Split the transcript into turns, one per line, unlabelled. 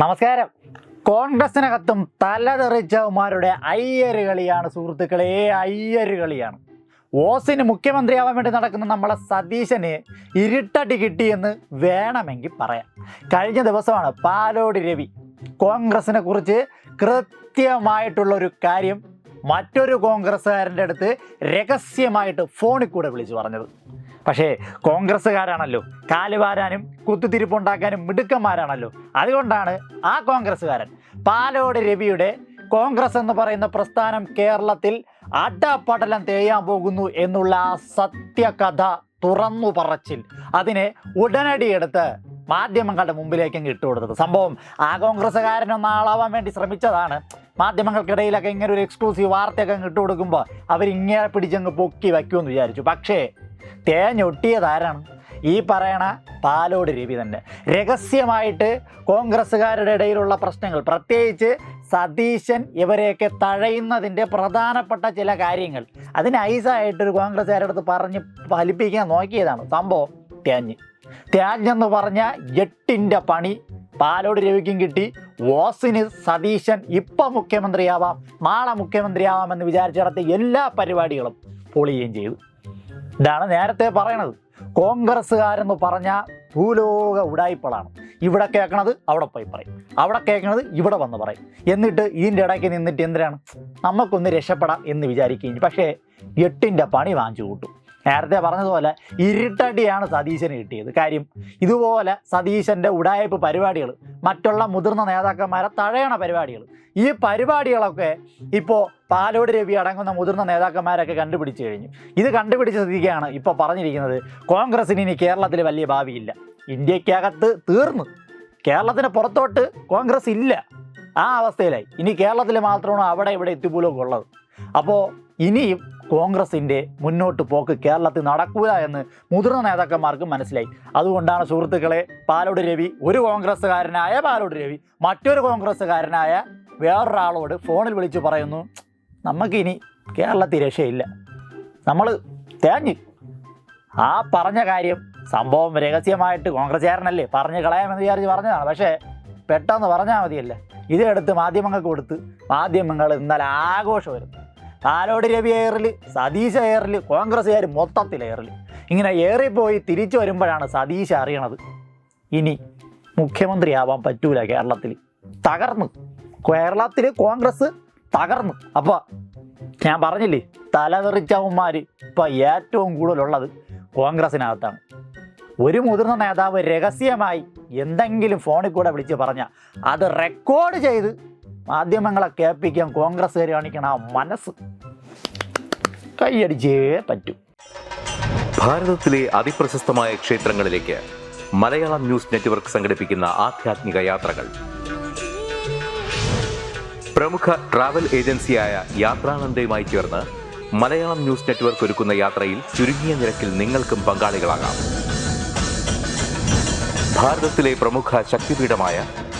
നമസ്കാരം. കോൺഗ്രസിനകത്തും തലതെറിച്ചവന്മാരുടെ അയ്യര് കളിയാണ് സുഹൃത്തുക്കളെ അയ്യര് കളിയാണ്. ഓസിന് മുഖ്യമന്ത്രിയാവാൻ വേണ്ടി നടക്കുന്ന നമ്മളെ സതീശന് ഇരുട്ടടി കിട്ടിയെന്ന് വേണമെങ്കിൽ പറയാം. കഴിഞ്ഞ ദിവസമാണ് പാലോടി രവി കോൺഗ്രസിനെ കുറിച്ച് കൃത്യമായിട്ടുള്ളൊരു കാര്യം മറ്റൊരു കോൺഗ്രസ്സുകാരന്റെ അടുത്ത് രഹസ്യമായിട്ട് ഫോണിൽ കൂടെ വിളിച്ചു പറഞ്ഞത്. പക്ഷേ കോൺഗ്രസ്സുകാരാണല്ലോ. കാലുവാരാനും കുത്തുതിരിപ്പുണ്ടാക്കാനും മിടുക്കന്മാരാണല്ലോ. അതുകൊണ്ടാണ് ആ കോൺഗ്രസ്സുകാരൻ പാലോട് രവിയുടെ കോൺഗ്രസ് എന്ന് പറയുന്ന പ്രസ്ഥാനം കേരളത്തിൽ അടപടലം തേയാൻ പോകുന്നു എന്നുള്ള ആ സത്യകഥ തുറന്നു പറച്ചിൽ അതിനെ ഉടനടി എടുത്ത് മാധ്യമങ്ങളുടെ മുമ്പിലേക്കും ഇട്ടുകൊടുത്തത്. സംഭവം ആ കോൺഗ്രസ്സുകാരനൊന്ന് ആളാവാൻ വേണ്ടി ശ്രമിച്ചതാണ്. മാധ്യമങ്ങൾക്കിടയിലൊക്കെ ഇങ്ങനെ ഒരു എക്സ്ക്ലൂസീവ് വാർത്തയൊക്കെ അങ്ങ് ഇട്ട് കൊടുക്കുമ്പോൾ അവരിങ്ങനെ പിടിച്ചങ്ങ് പൊക്കി വയ്ക്കുമെന്ന് വിചാരിച്ചു. പക്ഷേ തേഞ്ഞൊട്ടിയതാരാണ്? ഈ പറയണ പാലോട് രവി തന്നെ. രഹസ്യമായിട്ട് കോൺഗ്രസ്സുകാരുടെ ഇടയിലുള്ള പ്രശ്നങ്ങൾ പ്രത്യേകിച്ച് സതീശൻ ഇവരെയൊക്കെ തഴയുന്നതിന്റെ പ്രധാനപ്പെട്ട ചില കാര്യങ്ങൾ അതിന് ഐസായിട്ടൊരു കോൺഗ്രസ്സുകാരുടെ അടുത്ത് പറഞ്ഞ് ഫലിപ്പിക്കാൻ നോക്കിയതാണ്. സംഭവം തേഞ്ഞ്. തേഞ്ഞെന്ന് പറഞ്ഞ എട്ടിന്റെ പണി പാലോട് രവിക്കും കിട്ടി. ഓസിന് സതീശൻ ഇപ്പം മുഖ്യമന്ത്രിയാവാം. നാളെ മുഖ്യമന്ത്രിയാവാം എന്ന് വിചാരിച്ച് നടത്തിയ എല്ലാ പരിപാടികളും പൊളിയുകയും ചെയ്തു. ഇതാണ് നേരത്തെ പറയണത്. കോൺഗ്രസ്സുകാരെന്ന് പറഞ്ഞ ഭൂലോക ഉടായ്പളാണ് ഇവിടെ കേൾക്കണത് അവിടെ പോയി പറയും. അവിടെ കേൾക്കണത് ഇവിടെ വന്ന് പറയും. എന്നിട്ട് ഇതിന്റെ ഇടയ്ക്ക് നിന്നിട്ട് എന്തിനാണ്? നമുക്കൊന്ന് രക്ഷപ്പെടാം എന്ന് വിചാരിക്കുകയും. പക്ഷേ എട്ടിന്റെ പണി വാങ്ങിച്ചു കൂട്ടും. നേരത്തെ പറഞ്ഞതുപോലെ ഇരുട്ടടിയാണ് സതീശന് കിട്ടിയത്. കാര്യം ഇതുപോലെ സതീശന്റെ ഉടായ്പ് പരിപാടികൾ മറ്റുള്ള മുതിർന്ന നേതാക്കന്മാരെ തഴയണ പരിപാടികൾ ഈ പരിപാടികളൊക്കെ ഇപ്പോൾ പാലോട് രവി അടങ്ങുന്ന മുതിർന്ന നേതാക്കന്മാരൊക്കെ കണ്ടുപിടിച്ചു കഴിഞ്ഞു. ഇത് കണ്ടുപിടിച്ച സ്ഥിതിക്കാണ് ഇപ്പോൾ പറഞ്ഞിരിക്കുന്നത് കോൺഗ്രസിന് ഇനി കേരളത്തിൽ വലിയ ഭാവിയില്ല. ഇന്ത്യക്കകത്ത് തീർന്നു. കേരളത്തിന് പുറത്തോട്ട് കോൺഗ്രസ് ഇല്ല. ആ അവസ്ഥയിലായി. ഇനി കേരളത്തിൽ മാത്രമാണ് അവിടെ ഇവിടെ എത്തിപ്പോലൊക്കെ ഉള്ളത്. അപ്പോൾ ഇനിയും കോൺഗ്രസിന്റെ മുന്നോട്ട് പോക്ക് കേരളത്തിൽ നടക്കൂല എന്ന് മുതിർന്ന നേതാക്കന്മാർക്ക് മനസ്സിലായി. അതുകൊണ്ടാണ് സുഹൃത്തുക്കളെ പാലോട് രവി ഒരു കോൺഗ്രസ്സുകാരനായ പാലോട് രവി മറ്റൊരു കോൺഗ്രസ്സുകാരനായ വേറൊരാളോട് ഫോണിൽ വിളിച്ച് പറയുന്നു നമുക്കിനി കേരളത്തിൽ രക്ഷയില്ല. നമ്മൾ തേഞ്ഞ്. ആ പറഞ്ഞ കാര്യം സംഭവം രഹസ്യമായിട്ട് കോൺഗ്രസ്സുകാരനല്ലേ പറഞ്ഞ് കളയാമെന്ന് വിചാരിച്ച് പറഞ്ഞതാണ്. പക്ഷേ പെട്ടെന്ന് പറഞ്ഞാൽ മതിയല്ല? ഇതെടുത്ത് മാധ്യമങ്ങൾക്ക് കൊടുത്ത് മാധ്യമങ്ങൾ ഇന്നലെ ആഘോഷമായിരുന്നു പാലോട് രവി എയറിൽ സതീശ എയറിൽ കോൺഗ്രസ്സുകാർ മൊത്തത്തിൽ എയറിൽ ഇങ്ങനെ ഏറിപ്പോയി തിരിച്ചു വരുമ്പോഴാണ് സതീശ് അറിയണത്. ഇനി മുഖ്യമന്ത്രിയാവാൻ പറ്റൂല കേരളത്തിൽ തകർന്നു. കേരളത്തിൽ കോൺഗ്രസ് തകർന്നു. അപ്പോൾ ഞാൻ പറഞ്ഞില്ലേ തലതെറിച്ചവന്മാർ ഇപ്പം ഏറ്റവും കൂടുതലുള്ളത് കോൺഗ്രസിനകത്താണ് ഒരു മുതിർന്ന നേതാവ് രഹസ്യമായി എന്തെങ്കിലും ഫോണിൽ കൂടെ വിളിച്ച് പറഞ്ഞാൽ അത് റെക്കോർഡ് ചെയ്ത് മാധ്യമങ്ങളെ കേൾപ്പിക്കാൻ കോൺഗ്രസ്സുകാർ കാണിക്കണം ആ മനസ്സ്. കൈയടിച്ചേ പറ്റൂ.
ഭാരതത്തിലെ അതിപ്രശസ്തമായ ക്ഷേത്രങ്ങളിലേക്ക് മലയാളം ന്യൂസ് നെറ്റ്വർക്ക് സംഘടിപ്പിക്കുന്ന ആധ്യാത്മിക യാത്രകൾ. പ്രമുഖ ട്രാവൽ ഏജൻസിയായ യാത്രാനന്ദയുമായി ചേർന്ന് മലയാളം ന്യൂസ് നെറ്റ്വർക്ക് ഒരുക്കുന്ന യാത്രയിൽ ചുരുങ്ങിയ നിരക്കിൽ നിങ്ങൾക്കും പങ്കാളികളാകാം. ഭാരതത്തിലെ പ്രമുഖ ശക്തിപീഠമായ